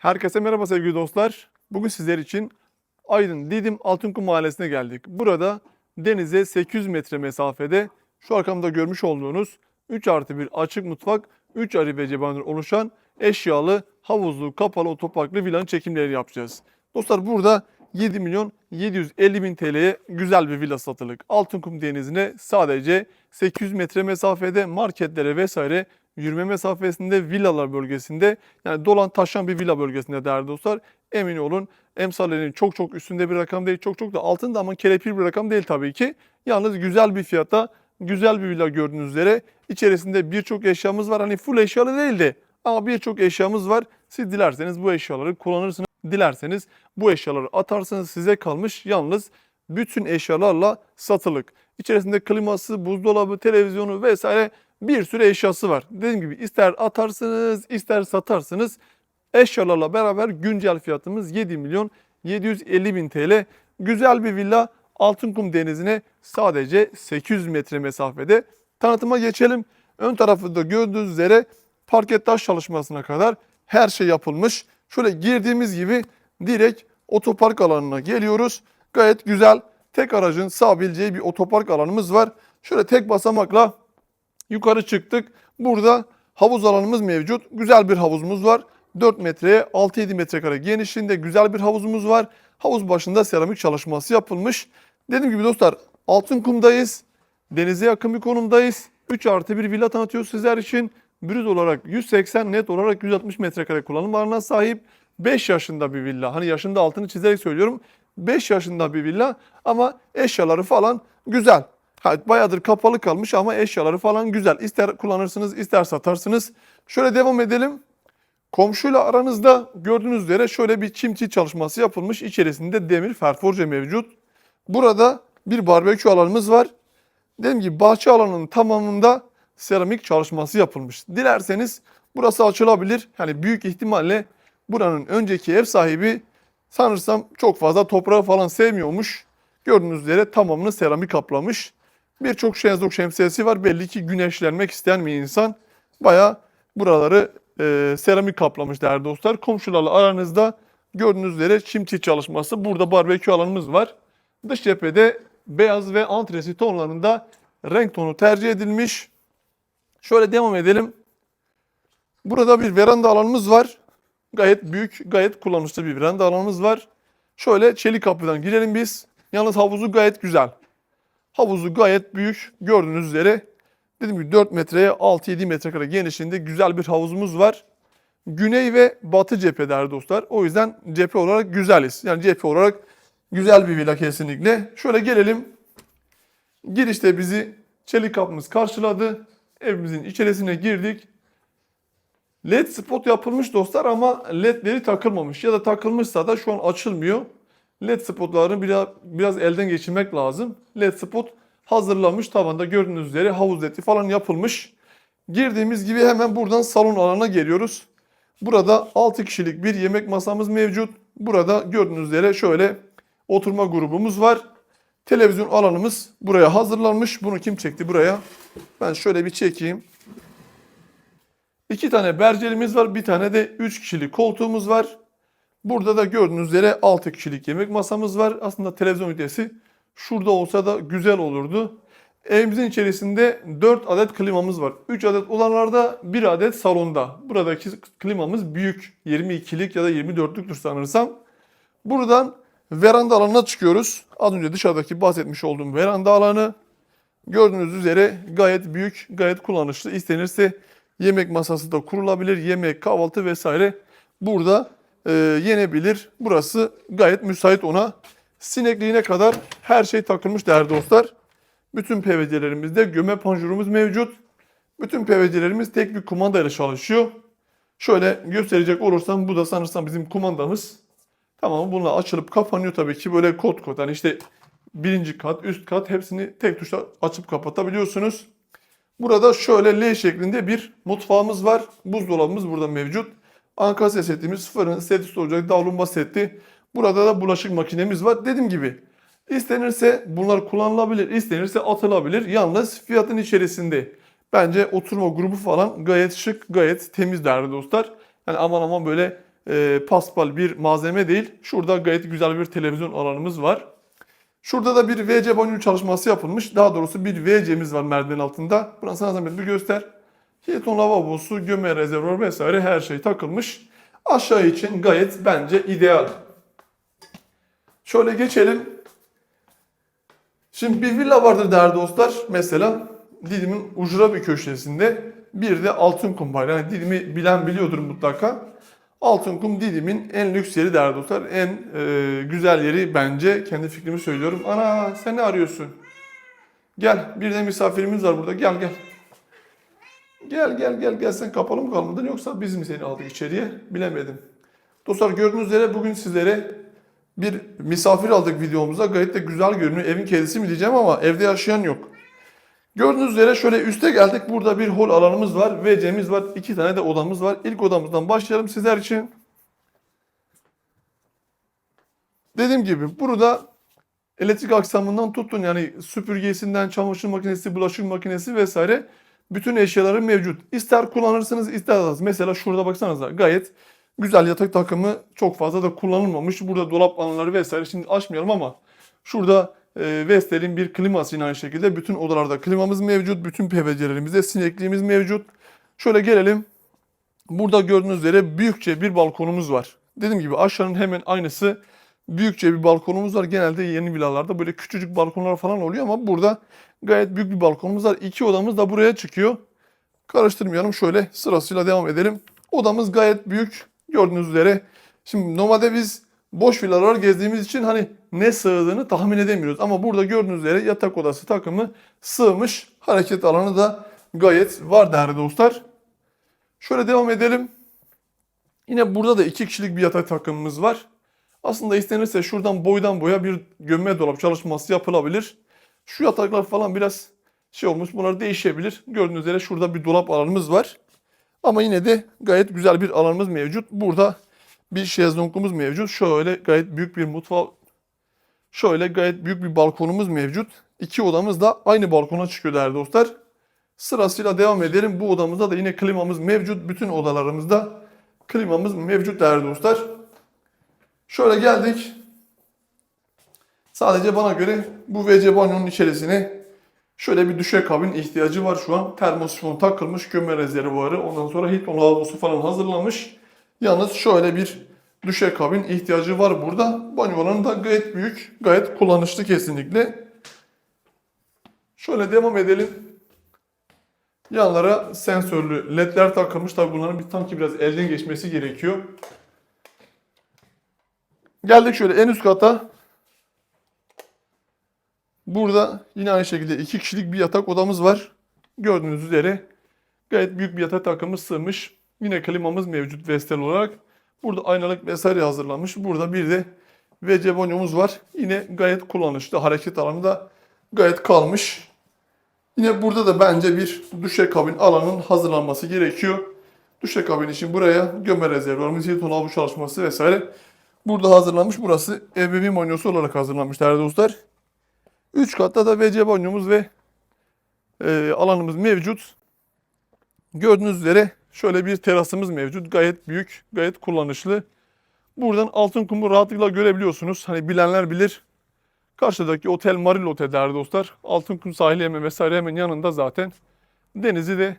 Herkese merhaba sevgili dostlar. Bugün sizler için Aydın Didim Altınkum Mahallesi'ne geldik. Burada denize 800 metre mesafede şu arkamda görmüş olduğunuz 3 artı 1 açık mutfak, 3 arı ve cebandır oluşan eşyalı, havuzlu, kapalı, otoparklı villanın çekimlerini yapacağız. Dostlar burada 7 milyon 750 bin TL'ye güzel bir villa satılık. Altınkum denizine sadece 800 metre mesafede marketlere vesaire yürüme mesafesinde villalar bölgesinde yani dolan taşan bir villa bölgesinde değerli dostlar. Emin olun emsallerinin çok çok üstünde bir rakam değil çok çok da altında ama kelepir bir rakam değil tabii ki. Yalnız güzel bir fiyata güzel bir villa gördüğünüz üzere içerisinde birçok eşyamız var. Hani full eşyalı değil de ama birçok eşyamız var. Siz dilerseniz bu eşyaları kullanırsınız. Dilerseniz bu eşyaları atarsınız size kalmış. Yalnız bütün eşyalarla satılık. İçerisinde kliması, buzdolabı, televizyonu vesaire bir sürü eşyası var. Dediğim gibi ister atarsınız ister satarsınız. Eşyalarla beraber güncel fiyatımız 7 milyon 750 bin TL. Güzel bir villa Altınkum Denizi'ne sadece 800 metre mesafede. Tanıtıma geçelim. Ön tarafında gördüğünüz üzere parket taş çalışmasına kadar her şey yapılmış. Şöyle girdiğimiz gibi direkt otopark alanına geliyoruz. Gayet güzel tek aracın sığabileceği bir otopark alanımız var. Şöyle tek basamakla yukarı çıktık. Burada havuz alanımız mevcut. Güzel bir havuzumuz var. 4 metreye 6-7 metrekare genişliğinde güzel bir havuzumuz var. Havuz başında seramik çalışması yapılmış. Dediğim gibi dostlar Altınkum'dayız. Denize yakın bir konumdayız. 3 artı bir villa tanıtıyoruz sizler için. Brüz olarak 180 net olarak 160 metrekare kullanım alanına sahip. 5 yaşında bir villa. Hani yaşında altını çizerek söylüyorum. 5 yaşında bir villa ama eşyaları falan güzel. Ha, bayağıdır kapalı kalmış ama eşyaları falan güzel. İster kullanırsınız ister satarsınız. Şöyle devam edelim. Komşuyla aranızda gördüğünüz üzere şöyle bir çimçi çalışması yapılmış. İçerisinde demir ferforje mevcut. Burada bir barbekü alanımız var. Dediğim gibi bahçe alanının tamamında seramik çalışması yapılmış. Dilerseniz burası açılabilir. Yani büyük ihtimalle buranın önceki ev sahibi sanırsam çok fazla toprağı falan sevmiyormuş. Gördüğünüz üzere tamamını seramik kaplamış. Birçok şezlong şemsiyesi var. Belli ki güneşlenmek isteyen bir insan. Baya buraları e, seramik kaplamış değerli dostlar. Komşularla aranızda gördüğünüz üzere çimçi çalışması. Burada barbekü alanımız var. Dış cephede beyaz ve antresi tonlarında renk tonu tercih edilmiş. Şöyle devam edelim. Burada bir veranda alanımız var. Gayet büyük, gayet kullanışlı bir veranda alanımız var. Şöyle çelik kapıdan girelim biz. Yalnız havuzu gayet güzel. Havuzu gayet büyük. Gördüğünüz üzere dediğim gibi 4 metreye 6-7 metrekare genişliğinde güzel bir havuzumuz var. Güney ve batı cephe değerli dostlar. O yüzden cephe olarak güzeliz. Yani cephe olarak güzel bir villa kesinlikle. Şöyle gelelim. Girişte bizi çelik kapımız karşıladı. Evimizin içerisine girdik. LED spot yapılmış dostlar ama ledleri takılmamış ya da takılmışsa da şu an açılmıyor. LED spotlarını biraz, biraz elden geçirmek lazım. LED spot hazırlanmış tavanda gördüğünüz üzere havuz ledi falan yapılmış. Girdiğimiz gibi hemen buradan salon alanına geliyoruz. Burada 6 kişilik bir yemek masamız mevcut. Burada gördüğünüz üzere şöyle oturma grubumuz var. Televizyon alanımız buraya hazırlanmış. Bunu kim çekti buraya? Ben şöyle bir çekeyim. İki tane bercerimiz var. Bir tane de 3 kişilik koltuğumuz var. Burada da gördüğünüz üzere 6 kişilik yemek masamız var. Aslında televizyon ünitesi şurada olsa da güzel olurdu. Evimizin içerisinde 4 adet klimamız var. 3 adet olanlarda 1 adet salonda. Buradaki klimamız büyük. 22'lik ya da 24'lüktür sanırsam. Buradan veranda alanına çıkıyoruz. Az önce dışarıdaki bahsetmiş olduğum veranda alanı. Gördüğünüz üzere gayet büyük, gayet kullanışlı. İstenirse yemek masası da kurulabilir. Yemek, kahvaltı vesaire burada e, yenebilir. Burası gayet müsait ona. Sinekliğine kadar her şey takılmış değerli dostlar. Bütün PVC'lerimizde göme panjurumuz mevcut. Bütün PVC'lerimiz tek bir kumandayla çalışıyor. Şöyle gösterecek olursam bu da sanırsam bizim kumandamız. Tamam bununla açılıp kapanıyor tabii ki böyle kod kod. Yani işte birinci kat, üst kat hepsini tek tuşla açıp kapatabiliyorsunuz. Burada şöyle L şeklinde bir mutfağımız var. Buzdolabımız burada mevcut. Ankara setimiz, fırın, set ocak, davlumbaz seti. Burada da bulaşık makinemiz var. Dediğim gibi istenirse bunlar kullanılabilir, istenirse atılabilir. Yalnız fiyatın içerisinde. Bence oturma grubu falan gayet şık, gayet temiz değerli dostlar. Yani aman aman böyle e, paspal bir malzeme değil. Şurada gayet güzel bir televizyon alanımız var. Şurada da bir VC banyo çalışması yapılmış. Daha doğrusu bir VC'miz var merdiven altında. Burası sana zahmet bir göster. Hilton lavabosu, gömme rezervuar vesaire her şey takılmış. Aşağı için gayet bence ideal. Şöyle geçelim. Şimdi bir villa vardır değerli dostlar. Mesela Didim'in ucra bir köşesinde. Bir de Altınkum var. Yani Didim'i bilen biliyordur mutlaka. Altınkum Didim'in en lüks yeri değerli dostlar. En e, güzel yeri bence. Kendi fikrimi söylüyorum. Ana sen ne arıyorsun? Gel. Bir de misafirimiz var burada. Gel gel. Gel gel gel gel sen kapalı mı kalmadın yoksa biz mi seni aldık içeriye bilemedim. Dostlar gördüğünüz üzere bugün sizlere bir misafir aldık videomuzda. Gayet de güzel görünüyor. Evin kedisi mi diyeceğim ama evde yaşayan yok. Gördüğünüz üzere şöyle üste geldik. Burada bir hol alanımız var. WC'miz var. iki tane de odamız var. İlk odamızdan başlayalım sizler için. Dediğim gibi burada elektrik aksamından tutun yani süpürgesinden çamaşır makinesi, bulaşık makinesi vesaire bütün eşyaları mevcut. İster kullanırsınız ister almazsınız. Mesela şurada baksanıza gayet güzel yatak takımı çok fazla da kullanılmamış. Burada dolap alanları vesaire şimdi açmayalım ama şurada e, Vestel'in bir kliması aynı şekilde. Bütün odalarda klimamız mevcut. Bütün PVC'lerimizde sinekliğimiz mevcut. Şöyle gelelim. Burada gördüğünüz üzere büyükçe bir balkonumuz var. Dediğim gibi aşağının hemen aynısı büyükçe bir balkonumuz var. Genelde yeni villalarda böyle küçücük balkonlar falan oluyor ama burada gayet büyük bir balkonumuz var. İki odamız da buraya çıkıyor. Karıştırmayalım şöyle sırasıyla devam edelim. Odamız gayet büyük gördüğünüz üzere. Şimdi normalde biz boş villalar gezdiğimiz için hani ne sığdığını tahmin edemiyoruz. Ama burada gördüğünüz üzere yatak odası takımı sığmış. Hareket alanı da gayet var değerli dostlar. Şöyle devam edelim. Yine burada da iki kişilik bir yatak takımımız var. Aslında istenirse şuradan boydan boya bir gömme dolap çalışması yapılabilir. Şu yataklar falan biraz şey olmuş. Bunlar değişebilir. Gördüğünüz üzere şurada bir dolap alanımız var. Ama yine de gayet güzel bir alanımız mevcut. Burada bir şezlongumuz mevcut. Şöyle gayet büyük bir mutfağı Şöyle gayet büyük bir balkonumuz mevcut. İki odamız da aynı balkona çıkıyor değerli dostlar. Sırasıyla devam edelim. Bu odamızda da yine klimamız mevcut. Bütün odalarımızda klimamız mevcut değerli dostlar. Şöyle geldik. Sadece bana göre bu WC banyonun içerisine şöyle bir düşe kabin ihtiyacı var şu an. Termosifon takılmış, gömme rezervuarı, ondan sonra Hilton lavabosu falan hazırlamış. Yalnız şöyle bir düşe kabin ihtiyacı var burada. Banyo da gayet büyük, gayet kullanışlı kesinlikle. Şöyle devam edelim. Yanlara sensörlü ledler takılmış. Tabi bunların bir tanki biraz elden geçmesi gerekiyor. Geldik şöyle en üst kata. Burada yine aynı şekilde iki kişilik bir yatak odamız var. Gördüğünüz üzere gayet büyük bir yatak takımı sığmış. Yine klimamız mevcut Vestel olarak. Burada aynalık vesaire hazırlanmış. Burada bir de WC banyomuz var. Yine gayet kullanışlı. Hareket alanı da gayet kalmış. Yine burada da bence bir düşe kabin alanının hazırlanması gerekiyor. Düşe kabin için buraya gömme rezervuarımız, Hilton havuç çalışması vesaire burada hazırlanmış. Burası ebeveyn banyosu olarak hazırlanmış değerli dostlar. Üç katta da WC banyomuz ve e, alanımız mevcut. Gördüğünüz üzere şöyle bir terasımız mevcut. Gayet büyük, gayet kullanışlı. Buradan altın kumu rahatlıkla görebiliyorsunuz. Hani bilenler bilir. Karşıdaki otel Maril Otel değerli dostlar. Altın kum sahili hemen vesaire hemen yanında zaten. Denizi de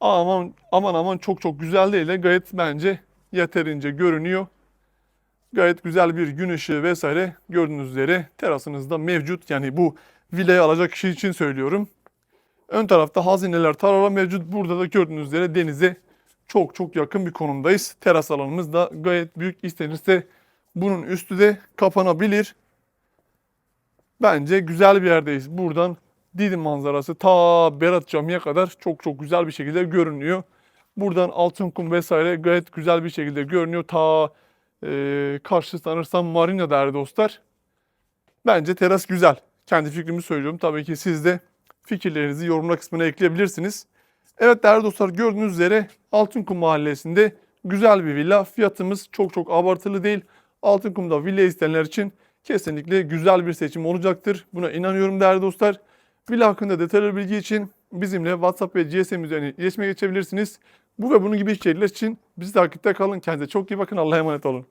aman aman aman çok çok güzel değil de gayet bence yeterince görünüyor. Gayet güzel bir gün ışığı vesaire gördüğünüz üzere terasınızda mevcut. Yani bu villayı alacak kişi için söylüyorum. Ön tarafta hazineler tarala mevcut. Burada da gördüğünüz üzere denize çok çok yakın bir konumdayız. Teras alanımız da gayet büyük. İstenirse bunun üstü de kapanabilir. Bence güzel bir yerdeyiz. Buradan Didim manzarası ta Berat Camii'ye kadar çok çok güzel bir şekilde görünüyor. Buradan Altınkum vesaire gayet güzel bir şekilde görünüyor. Ta e, karşı Marina değerli dostlar. Bence teras güzel. Kendi fikrimi söylüyorum. Tabii ki siz de fikirlerinizi yorumlar kısmına ekleyebilirsiniz. Evet değerli dostlar gördüğünüz üzere Altınkum Mahallesi'nde güzel bir villa. Fiyatımız çok çok abartılı değil. Altınkum'da villa isteyenler için kesinlikle güzel bir seçim olacaktır. Buna inanıyorum değerli dostlar. Villa hakkında detaylı bilgi için bizimle WhatsApp ve GSM üzerinden iletişime geçebilirsiniz. Bu ve bunun gibi içerikler için Bizi takipte kalın. Kendinize çok iyi bakın. Allah'a emanet olun.